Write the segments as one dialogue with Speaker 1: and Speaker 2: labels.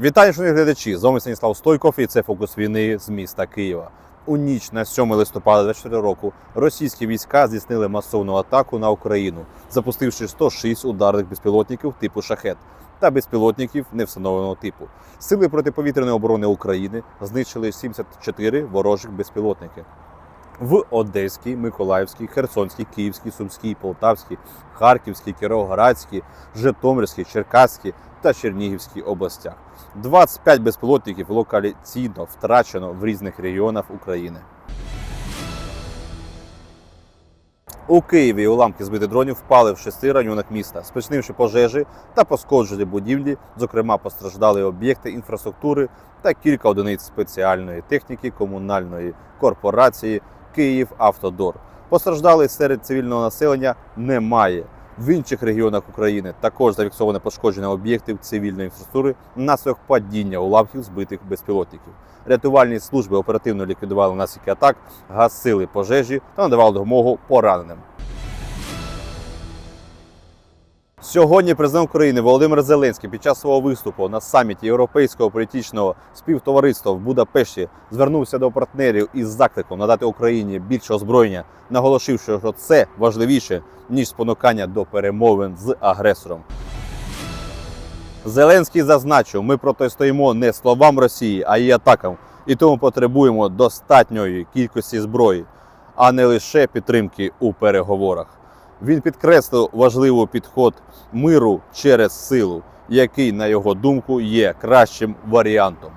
Speaker 1: Вітаю, шановні глядачі! З вами Станіслав Стойков і це фокус війни з міста Києва. У ніч на 7 листопада 2024 року російські війська здійснили масовну атаку на Україну, запустивши 106 ударних безпілотників типу шахет та безпілотників невстановленого типу. Сили протиповітряної оборони України знищили 74 ворожих безпілотники. В Одеській, Миколаївській, Херсонській, Київській, Сумській, Полтавській, Харківській, Кіровоградській, Житомирській, Черкаській та Чернігівській областях. 25 безпілотників локаліційно втрачено в різних регіонах України. У Києві уламки збитих дронів впали в шести районах міста, спричинивши пожежі та пошкоджені будівлі, зокрема постраждали об'єкти інфраструктури та кілька одиниць спеціальної техніки комунальної корпорації Київавтодор. Постраждалих серед цивільного населення немає. В інших регіонах України також зафіксовано пошкодження об'єктів цивільної інфраструктури внаслідок падіння уламків збитих безпілотників. Рятувальні служби оперативно ліквідували наслідки атак, гасили пожежі та надавали допомогу пораненим. Сьогодні президент України Володимир Зеленський під час свого виступу на саміті Європейського політичного співтовариства в Будапешті звернувся до партнерів із закликом надати Україні більше озброєння, наголосивши, що це важливіше ніж спонукання до перемовин з агресором. Зеленський зазначив, ми протистоїмо не словам Росії, а її атакам, і тому потребуємо достатньої кількості зброї, а не лише підтримки у переговорах. Він підкреслив важливий підход миру через силу, який, на його думку, є кращим варіантом.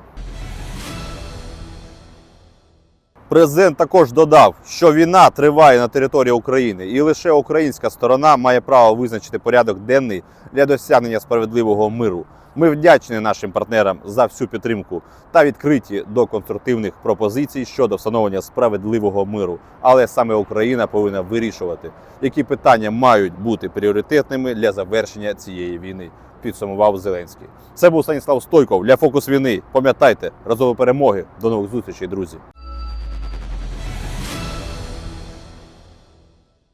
Speaker 1: Президент також додав, що війна триває на території України, і лише українська сторона має право визначити порядок денний для досягнення справедливого миру. Ми вдячні нашим партнерам за всю підтримку та відкриті до конструктивних пропозицій щодо встановлення справедливого миру. Але саме Україна повинна вирішувати, які питання мають бути пріоритетними для завершення цієї війни. Підсумував Зеленський. Це був Станіслав Стойков для фокус війни. Пам'ятайте, разової перемоги. До нових зустрічей, друзі.